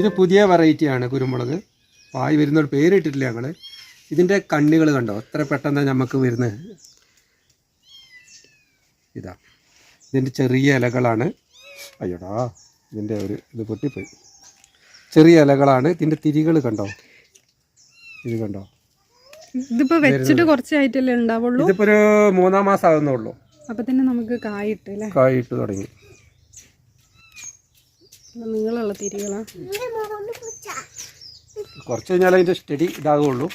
ഇത് പുതിയ വെറൈറ്റിയാണ് കുരുമുളക്. പായ് വരുന്നൊരു പേരിട്ടിട്ടില്ല ഞങ്ങൾ ഇതിന്റെ കണ്ണുകൾ കണ്ടോ? എത്ര പെട്ടെന്ന് നമുക്ക് വരുന്നത് ഇതാ. ഇതിന്റെ ചെറിയ ഇലകളാണ്. അയ്യോടാ ഇതിന്റെ ഒരു ഇത് പൊട്ടിപ്പോയി. ചെറിയ ഇലകളാണ്. ഇതിന്റെ തിരികൾ കണ്ടോ? ഇത് കണ്ടോ? ഇതിപ്പോ വെച്ചിട്ട് കുറച്ചായിട്ടല്ലേ ഉണ്ടാവുള്ളൂ? ഇതിപ്പോ ഒരു മൂന്നാം മാസം ആകുന്നുള്ളൂ അപ്പൊ തന്നെ നമുക്ക് കായിട്ട് കായിട്ട് തുടങ്ങി. നീളമുള്ള തിരികളാ. കുറച്ച് കഴിഞ്ഞാൽ അതിന്റെ സ്റ്റഡി ഇതാകുള്ളൂ.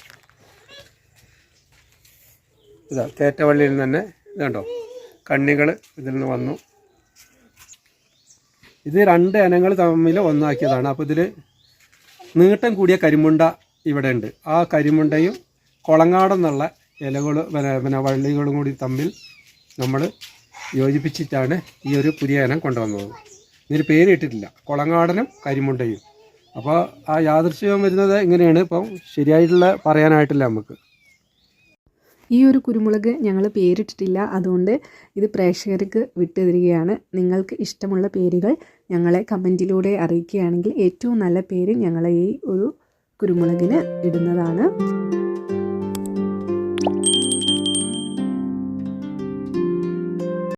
ഇതാ തേറ്റവള്ളിയിൽ നിന്ന് തന്നെ ഇതുണ്ടോ കണ്ണികൾ ഇതിൽ നിന്ന് വന്നു. ഇത് രണ്ട് ഇനങ്ങൾ തമ്മിൽ ഒന്നാക്കിയതാണ്. അപ്പോൾ ഇതിൽ നീട്ടം കൂടിയ കരിമുണ്ട ഇവിടെ ഉണ്ട്. ആ കരിമുണ്ടയും കുളങ്ങാടെന്നുള്ള ഇലകൾ പിന്നെ വള്ളികളും കൂടി തമ്മിൽ നമ്മൾ യോജിപ്പിച്ചിട്ടാണ് ഈ ഒരു പുതിയ ഇനം കൊണ്ടുവന്നത്. ഇതിന് പേര് ഇട്ടിട്ടില്ല. കുളങ്ങാടനും കരിമുണ്ടയും. അപ്പോൾ ആ യാദൃശ്യം വരുന്നത് ഇങ്ങനെയാണ് ഇപ്പം ശരിയായിട്ടുള്ള പറയാനായിട്ടില്ല നമുക്ക്. ഈ ഒരു കുരുമുളക് ഞങ്ങൾ പേരിട്ടിട്ടില്ല. അതുകൊണ്ട് ഇത് പ്രേക്ഷകർക്ക് വിട്ടുതരികയാണ്. നിങ്ങൾക്ക് ഇഷ്ടമുള്ള പേരുകൾ ഞങ്ങളെ കമന്റിലൂടെ അറിയിക്കുകയാണെങ്കിൽ ഏറ്റവും നല്ല പേര് ഞങ്ങളെ ഈ ഒരു കുരുമുളകിന് ഇടുന്നതാണ്.